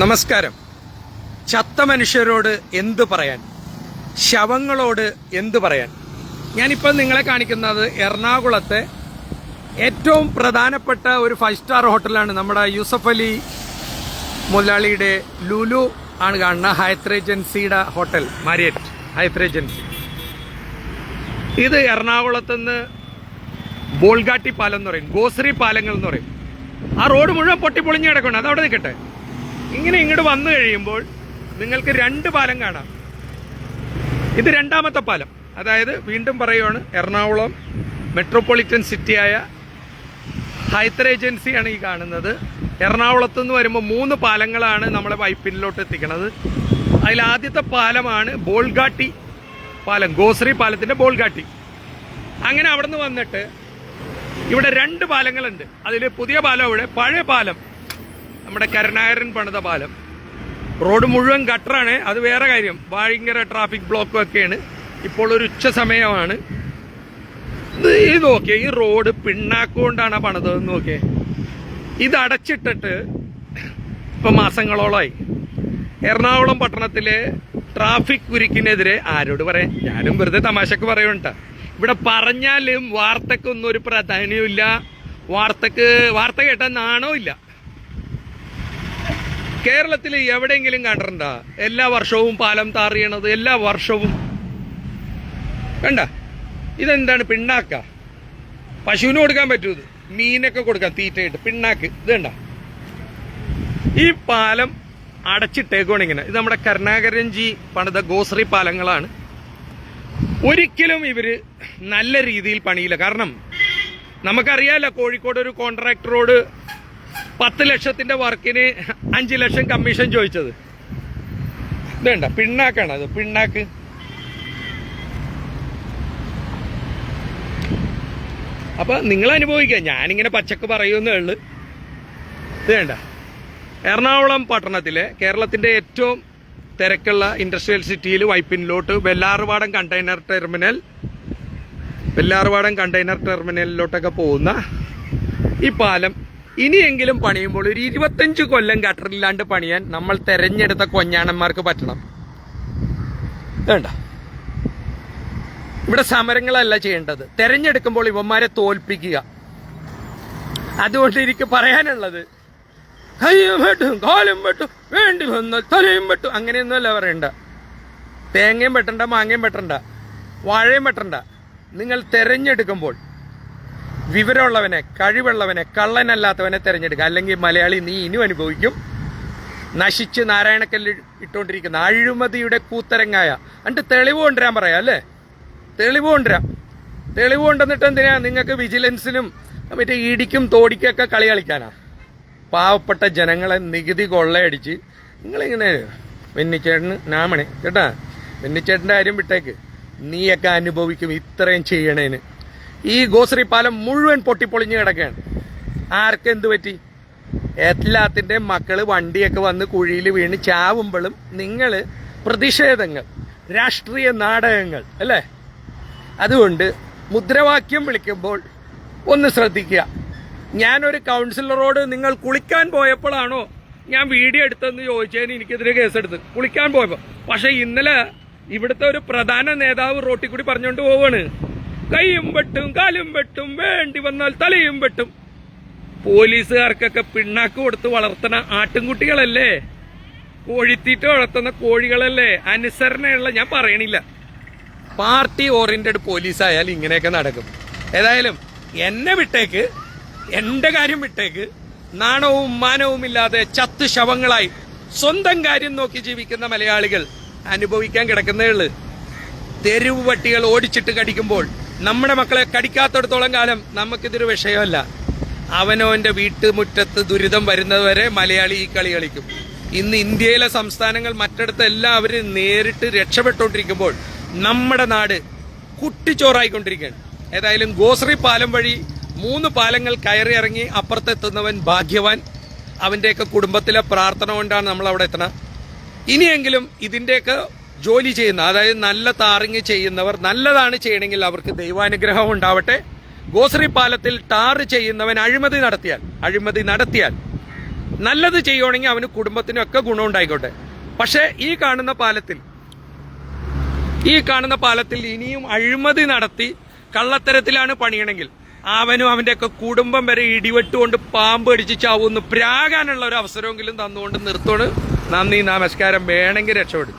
നമസ്കാരം. ചത്ത മനുഷ്യരോട് എന്ത് പറയാൻ? ശവങ്ങളോട് എന്ത് പറയാൻ? ഞാനിപ്പോൾ നിങ്ങളെ കാണിക്കുന്നത് എറണാകുളത്തെ ഏറ്റവും പ്രധാനപ്പെട്ട ഒരു ഫൈവ് സ്റ്റാർ ഹോട്ടലാണ് നമ്മുടെ യൂസഫ് അലി മുതലാളിയുടെ ലുലു ആണ് കാണുന്ന ഹയത്ത് ഏജൻസിയുടെ ഹോട്ടൽ മാരിയറ്റ് ഹയത്ത് ഏജൻസി. ഇത് എറണാകുളത്ത് നിന്ന് ബോൾഗാട്ടി പാലം എന്ന് പറയും ഗോസറി പാലങ്ങൾ എന്ന് പറയും. ആ റോഡ് മുഴുവൻ പൊട്ടിപ്പൊളിഞ്ഞ് കിടക്കണം അത് അവിടെ നിൽക്കട്ടെ. ഇങ്ങനെ ഇങ്ങോട്ട് വന്നു കഴിയുമ്പോൾ നിങ്ങൾക്ക് രണ്ട് പാലം കാണാം. ഇത് രണ്ടാമത്തെ പാലം. അതായത് വീണ്ടും പറയുവാണ് എറണാകുളം മെട്രോപൊളിറ്റൻ സിറ്റിയായ ഹൈത്തർ ഏജൻസിയാണ് ഈ കാണുന്നത്. എറണാകുളത്ത് നിന്ന് വരുമ്പോൾ മൂന്ന് പാലങ്ങളാണ് നമ്മളെ പൈപ്പിനിലോട്ട് എത്തിക്കുന്നത് അതിൽ ആദ്യത്തെ പാലമാണ് ബോൾഗാട്ടി പാലം ഗോശ്രീ പാലത്തിന്റെ ബോൾഗാട്ടി. അങ്ങനെ അവിടെ നിന്ന് വന്നിട്ട് ഇവിടെ രണ്ട് പാലങ്ങളുണ്ട്. അതിൽ പുതിയ പാലം ഇവിടെ പഴയ പാലം നമ്മുടെ കരുണാകരൻ പണിത പാലം. റോഡ് മുഴുവൻ ഗട്ടറാണ്. അത് വേറെ കാര്യം. ഭയങ്കര ട്രാഫിക് ബ്ലോക്കും ഒക്കെയാണ്. ഇപ്പോൾ ഒരു ഉച്ച സമയമാണ്. ഇത് നോക്കിയേ ഈ റോഡ് പിണ്ണാക്കൊണ്ടാണ് പണിതതെന്ന് നോക്കിയേ. ഇത് അടച്ചിട്ടിട്ട് ഇപ്പൊ മാസങ്ങളോളമായി എറണാകുളം പട്ടണത്തിലെ ട്രാഫിക് കുരുക്കിനെതിരെ ആരോട് പറയാൻ? ഞാനും വെറുതെ തമാശക്ക് പറയുന്നുണ്ട ഇവിടെ പറഞ്ഞാലും വാർത്തക്കൊന്നും ഒരു പ്രാധാന്യവും ഇല്ല വാർത്തക്ക് വാർത്ത കേട്ടാൽ നാണവും ഇല്ല കേരളത്തിൽ എവിടെയെങ്കിലും കണ്ടിട്ടുണ്ട? എല്ലാ വർഷവും പാലം താറിയണത് എല്ലാ വർഷവും. കണ്ട? ഇതെന്താണ് പിണ്ണാക്ക? പശുവിന് കൊടുക്കാൻ പറ്റൂ ഇത്. മീനൊക്കെ കൊടുക്കാം തീറ്റയിട്ട്. പിണ്ണാക്ക്. ഇത് കണ്ട? ഈ പാലം അടച്ചിട്ടേക്കുവാണ് ഇങ്ങനെ. ഇത് നമ്മുടെ കരുണാകരൻജി പണിത ഗോസറി പാലങ്ങളാണ്. ഒരിക്കലും ഇവർ നല്ല രീതിയിൽ പണിയില്ല. കാരണം നമുക്കറിയാലോ കോഴിക്കോട് ഒരു കോൺട്രാക്ടറോട് പത്ത് ലക്ഷത്തിന്റെ വർക്കിന് അഞ്ച് ലക്ഷം കമ്മീഷൻ ചോദിച്ചത്. ഇതേണ്ട പിണ്ണാക്കാണ് അത് പിണ്ണാക്ക്. അപ്പൊ നിങ്ങൾ അനുഭവിക്കുക ഞാനിങ്ങനെ പച്ചക്ക് പറയുന്നേ ഉള്ളു. ഇതേണ്ട എറണാകുളം പട്ടണത്തിലെ കേരളത്തിന്റെ ഏറ്റവും തിരക്കുള്ള ഇൻഡസ്ട്രിയൽ സിറ്റിയിൽ വൈപ്പിനിലോട്ട് Vallarpadam container terminal Vallarpadam container ടെർമിനലിലോട്ടൊക്കെ പോകുന്ന ഈ പാലം ഇനിയെങ്കിലും പണിയുമ്പോൾ ഒരു ഇരുപത്തഞ്ച് കൊല്ലം ഗട്ടറില്ലാണ്ട് പണിയാൻ നമ്മൾ തെരഞ്ഞെടുത്ത കൊഞ്ഞാണന്മാർക്ക് പറ്റണം. വേണ്ട. ഇവിടെ സമരങ്ങളല്ല ചെയ്യേണ്ടത്. തെരഞ്ഞെടുക്കുമ്പോൾ ഇവന്മാരെ തോൽപ്പിക്കുക. അതുകൊണ്ട് എനിക്ക് പറയാനുള്ളത് കയ്യും വെട്ടും കാലും വെട്ടും വേണ്ടി വന്നാൽ തലയും വെട്ടും അങ്ങനെയൊന്നുമല്ല പറയണ്ട. തേങ്ങയും വെട്ടണ്ട മാങ്ങയും വെട്ടണ്ട വാഴയും വെട്ടണ്ട. നിങ്ങൾ തെരഞ്ഞെടുക്കുമ്പോൾ വിവരമുള്ളവനെ കഴിവുള്ളവനെ കള്ളനല്ലാത്തവനെ തിരഞ്ഞെടുക്കുക. അല്ലെങ്കിൽ മലയാളി നീ ഇനിയും അനുഭവിക്കും. നശിച്ച് നാരായണക്കല്ല് ഇട്ടുകൊണ്ടിരിക്കുന്ന അഴിമതിയുടെ കൂത്തരങ്ങായ. എന്നിട്ട് തെളിവ് കൊണ്ടുവരാൻ പറയാം അല്ലേ? തെളിവ് കൊണ്ടുവരാം തെളിവ് കൊണ്ടുവന്നിട്ട് എന്തിനാ നിങ്ങൾക്ക് വിജിലൻസിനും മറ്റേ ഇടിക്കും തോടിക്കൊക്കെ കളി കളിക്കാനാ? പാവപ്പെട്ട ജനങ്ങളെ നികുതി കൊള്ളയടിച്ച് നിങ്ങളിങ്ങനെ വെന്നിച്ചേട്ടന് നാമണേ കേട്ടാ? വെന്നിച്ചേട്ടന്റെ കാര്യം വിട്ടേക്ക്. നീയൊക്കെ അനുഭവിക്കും ഇത്രയും ചെയ്യണേന്. ഈ ഗോശ്രീ പാലം മുഴുവൻ പൊട്ടിപ്പൊളിഞ്ഞ് കിടക്കുകയാണ്. ആർക്കെന്ത് പറ്റി? എല്ലാത്തിന്റെ മക്കൾ വണ്ടിയൊക്കെ വന്ന് കുഴിയിൽ വീണ് ചാവുമ്പോഴും നിങ്ങൾ പ്രതിഷേധങ്ങൾ രാഷ്ട്രീയ നാടകങ്ങൾ അല്ലേ? അതുകൊണ്ട് മുദ്രാവാക്യം വിളിക്കുമ്പോൾ ഒന്ന് ശ്രദ്ധിക്കുക. ഞാനൊരു കൗൺസിലറോട് നിങ്ങൾ കുളിക്കാൻ പോയപ്പോഴാണോ ഞാൻ വീഡിയോ എടുത്തതെന്ന് ചോദിച്ചതിന് എനിക്കെതിരെ കേസെടുത്ത് കുളിക്കാൻ പോയപ്പോൾ പക്ഷേ ഇന്നലെ ഇവിടുത്തെ ഒരു പ്രധാന നേതാവ് റോട്ടിൽ കൂടി പറഞ്ഞുകൊണ്ട് പോവാണ്. കൈയും വെട്ടും കാലും വെട്ടും വേണ്ടി വന്നാൽ തലയും വെട്ടും. പോലീസുകാർക്കൊക്കെ പിണ്ണാക്ക് കൊടുത്ത് വളർത്തുന്ന ആട്ടിൻകുട്ടികളല്ലേ കോഴിത്തീറ്റ വളർത്തുന്ന കോഴികളല്ലേ? അനുസരണയുള്ള ഞാൻ പറയണില്ല. പാർട്ടി ഓറിയന്റഡ് പോലീസ് ആയാൽ ഇങ്ങനെയൊക്കെ നടക്കും. ഏതായാലും എന്നെ വിട്ടേക്ക് എന്റെ കാര്യം വിട്ടേക്ക് നാണവും മാനവും ഇല്ലാതെ ചത്ത് ശവങ്ങളായി സ്വന്തം കാര്യം നോക്കി ജീവിക്കുന്ന മലയാളികൾ അനുഭവിക്കാൻ കിടക്കുന്നേ ഉള്ളു. തെരുവ് പട്ടികൾ ഓടിച്ചിട്ട് കടിക്കുമ്പോൾ നമ്മുടെ മക്കളെ കടിക്കാത്തടത്തോളം കാലം നമുക്കിതൊരു വിഷയമല്ല. അവനോന്റെ വീട്ടുമുറ്റത്ത് ദുരിതം വരുന്നതുവരെ മലയാളി ഈ കളി കളിക്കും. ഇന്ന് ഇന്ത്യയിലെ സംസ്ഥാനങ്ങൾ മറ്റിടത്ത് എല്ലാവരും നേരിട്ട് രക്ഷപ്പെട്ടുകൊണ്ടിരിക്കുമ്പോൾ നമ്മുടെ നാട് കുട്ടിച്ചോറായിക്കൊണ്ടിരിക്കുകയാണ്. ഏതായാലും ഗോശ്രീ പാലം വഴി മൂന്ന് പാലങ്ങൾ കയറി ഇറങ്ങി അപ്പുറത്തെത്തുന്നവൻ ഭാഗ്യവാൻ. അവന്റെയൊക്കെ കുടുംബത്തിലെ പ്രാർത്ഥന കൊണ്ടാണ് നമ്മൾ അവിടെ എത്തണം ഇനിയെങ്കിലും ഇതിന്റെയൊക്കെ ജോലി ചെയ്യുന്ന അതായത് നല്ല താറിങ് ചെയ്യുന്നവർ നല്ലതാണ് ചെയ്യണമെങ്കിൽ അവർക്ക് ദൈവാനുഗ്രഹം ഉണ്ടാവട്ടെ. ഗോസറി പാലത്തിൽ ടാർ ചെയ്യുന്നവൻ അഴിമതി നടത്തിയാൽ അഴിമതി നടത്തിയാൽ നല്ലത് ചെയ്യുവാണെങ്കിൽ അവന് കുടുംബത്തിനും ഒക്കെ ഗുണം ഉണ്ടായിക്കോട്ടെ. പക്ഷേ ഈ കാണുന്ന പാലത്തിൽ ഈ കാണുന്ന പാലത്തിൽ ഇനിയും അഴിമതി നടത്തി കള്ളത്തരത്തിലാണ് പണിയണമെങ്കിൽ അവനും അവന്റെ ഒക്കെ കുടുംബം വരെ ഇടിവെട്ടുകൊണ്ട് പാമ്പ് അടിച്ച് ചാവുന്നു പ്രാകാനുള്ള ഒരു അവസരമെങ്കിലും തന്നുകൊണ്ട് നിർത്തോണ് നന്ദി നമസ്കാരം. വേണമെങ്കിൽ രക്ഷപ്പെടും.